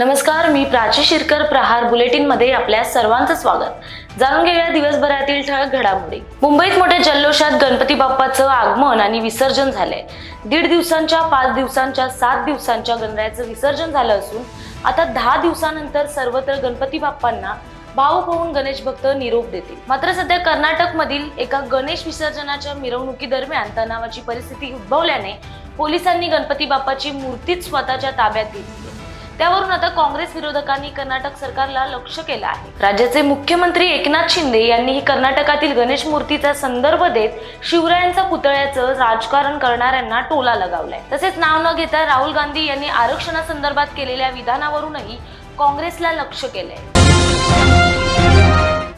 नमस्कार मी प्राची शिरकर प्रहार बुलेटिनमध्ये आपल्या सर्वांचं स्वागत. जाणून घेऊया दिवसभरातील ठळक घडामोडी. मुंबईत मोठ्या जल्लोषात गणपती बाप्पाचं आगमन आणि विसर्जन झालंय. दीड दिवसांच्या पाच दिवसांच्या सात दिवसांच्या गणरायाचं विसर्जन झालं असून आता दहा दिवसानंतर सर्वत्र गणपती बाप्पांना भाऊक होऊन गणेश भक्त निरोप देतील. मात्र सध्या कर्नाटक मधील एका गणेश विसर्जनाच्या मिरवणुकीदरम्यान तणावाची परिस्थिती उद्भवल्याने पोलिसांनी गणपती बाप्पाची मूर्तीच स्वतःच्या ताब्यात घेतली त्यावरून आता काँग्रेस विरोधकांनी कर्नाटक सरकारला लक्ष केलं आहे. राज्याचे मुख्यमंत्री एकनाथ शिंदे यांनीही कर्नाटकातील गणेश मूर्तीचा संदर्भ देत शिवरायांचा पुतळ्याचं राजकारण करणाऱ्यांना टोला लगावलाय. तसेच नाव न घेता राहुल गांधी यांनी आरक्षणासंदर्भात केलेल्या विधानावरूनही काँग्रेसला लक्ष केलंय.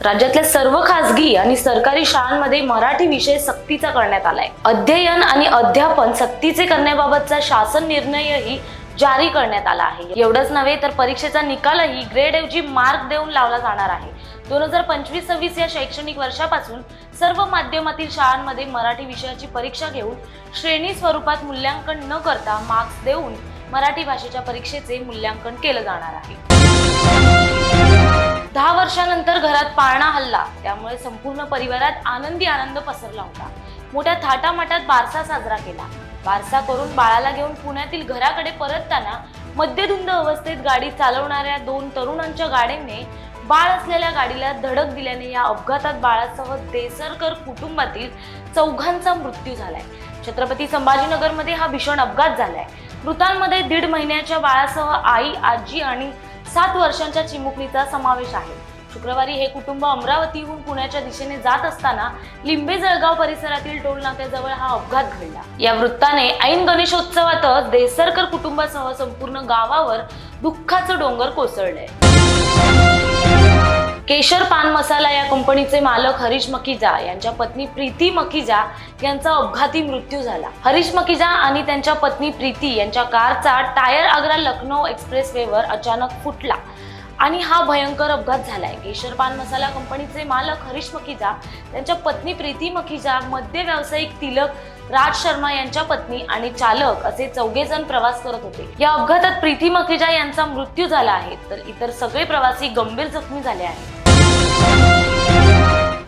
राज्यातल्या सर्व खासगी आणि सरकारी शाळांमध्ये मराठी विषय सक्तीचा करण्यात आलाय. अध्ययन आणि अध्यापन सक्तीचे करण्याबाबतचा शासन निर्णयही जारी करण्यात आला आहे. एवढंच नव्हे तर परीक्षेचा निकालही ग्रेड ऐवजी मार्क देऊन लावला जाणार आहे. दोन हजार पंचवीस सव्वीस या शैक्षणिक वर्षापासून सर्व माध्यमातील शाळांमध्ये मराठी विषयाची परीक्षा घेऊन श्रेणी स्वरूपात मूल्यांकन न करता मार्क्स देऊन मराठी भाषेच्या परीक्षेचे मूल्यांकन केलं जाणार आहे. दहा वर्षानंतर घरात पाळणा हल्ला. त्यामुळे संपूर्ण परिवारात आनंदी आनंद पसरला होता. मोठ्या थाटामाटात बारसा साजरा केला. बारसा करून बाळाला घेऊन पुण्यातील घराकडे परतताना मद्यधुंद अवस्थेत गाडी चालवणाऱ्या दोन तरुणांच्या गाड्यांनी बाळ असलेल्या गाडीला धडक दिल्याने या अपघातात बाळासह देसरकर कुटुंबातील चौघांचा मृत्यू झालाय. छत्रपती संभाजीनगरमध्ये हा भीषण अपघात झालाय. मृतांमध्ये दीड महिन्याच्या बाळासह आई आजी आणि सात वर्षांच्या चिमुकलीचा समावेश आहे. शुक्रवारी हे कुटुंब अमरावतीहून पुण्याच्या दिशेने जात असताना लिंबे जळगाव परिसरातील टोल नाक्याजवळ हा अपघात घडला. या वृत्ताने ऐन गणेशोत्सवातच देसरकर कुटुंबासह संपूर्ण गावावर दुःखाचं डोंगर कोसळलंय. केशर पान मसाला या कंपनीचे मालक हरीश मकिजा यांच्या पत्नी प्रीती मकिजा यांचा अपघाती मृत्यू झाला. हरीश मकिजा आणि त्यांच्या पत्नी प्रीती यांच्या कारचा टायर आग्रा लखनौ एक्सप्रेसवेवर अचानक फुटला. आणि हा भयंकर अपघात झालाय. केशर पान मसाला कंपनीचे मालक हरीश मखिजा त्यांच्या पत्नी प्रीती मखिजा मद्य व्यावसायिक तिलक राज शर्मा यांच्या पत्नी आणि चालक असे चौघे जण प्रवास करत होते. या अपघातात प्रीती मखिजा यांचा मृत्यू झाला आहे तर इतर सगळे प्रवासी गंभीर जखमी झाले आहेत.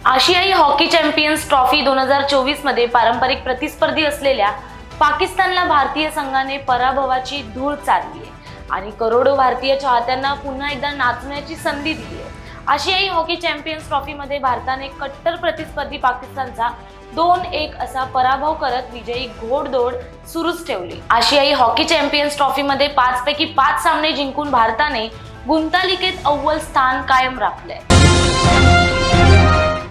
आशियाई हॉकी चॅम्पियन्स ट्रॉफी दोन हजार चोवीसमध्ये पारंपरिक प्रतिस्पर्धी असलेल्या पाकिस्तानला भारतीय संघाने पराभवाची धूळ चालली आहे. आणि करोडो भारतीय चाहत्यांना पुन्हा एकदा नाचण्याची संधी दिली आहे. आशियाई हॉकी चॅम्पियन्स ट्रॉफीमध्ये भारताने कट्टर प्रतिस्पर्धी पाकिस्तानचा दोन एक असा पराभव करत विजयी घोडदौड सुरूच ठेवली. आशियाई हॉकी चॅम्पियन्स ट्रॉफीमध्ये पाच पैकी पाच सामने जिंकून भारताने गुंतालिकेत अव्वल स्थान कायम राखलंय.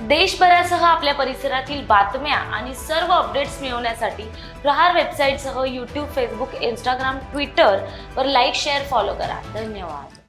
देशभरासह आपल्या परिसरातील बातम्या आणि सर्व अपडेट्स मिळवण्यासाठी प्रहार वेबसाईटसह यूट्यूब फेसबुक इंस्टाग्राम ट्विटर वर लाईक शेअर फॉलो करा. धन्यवाद.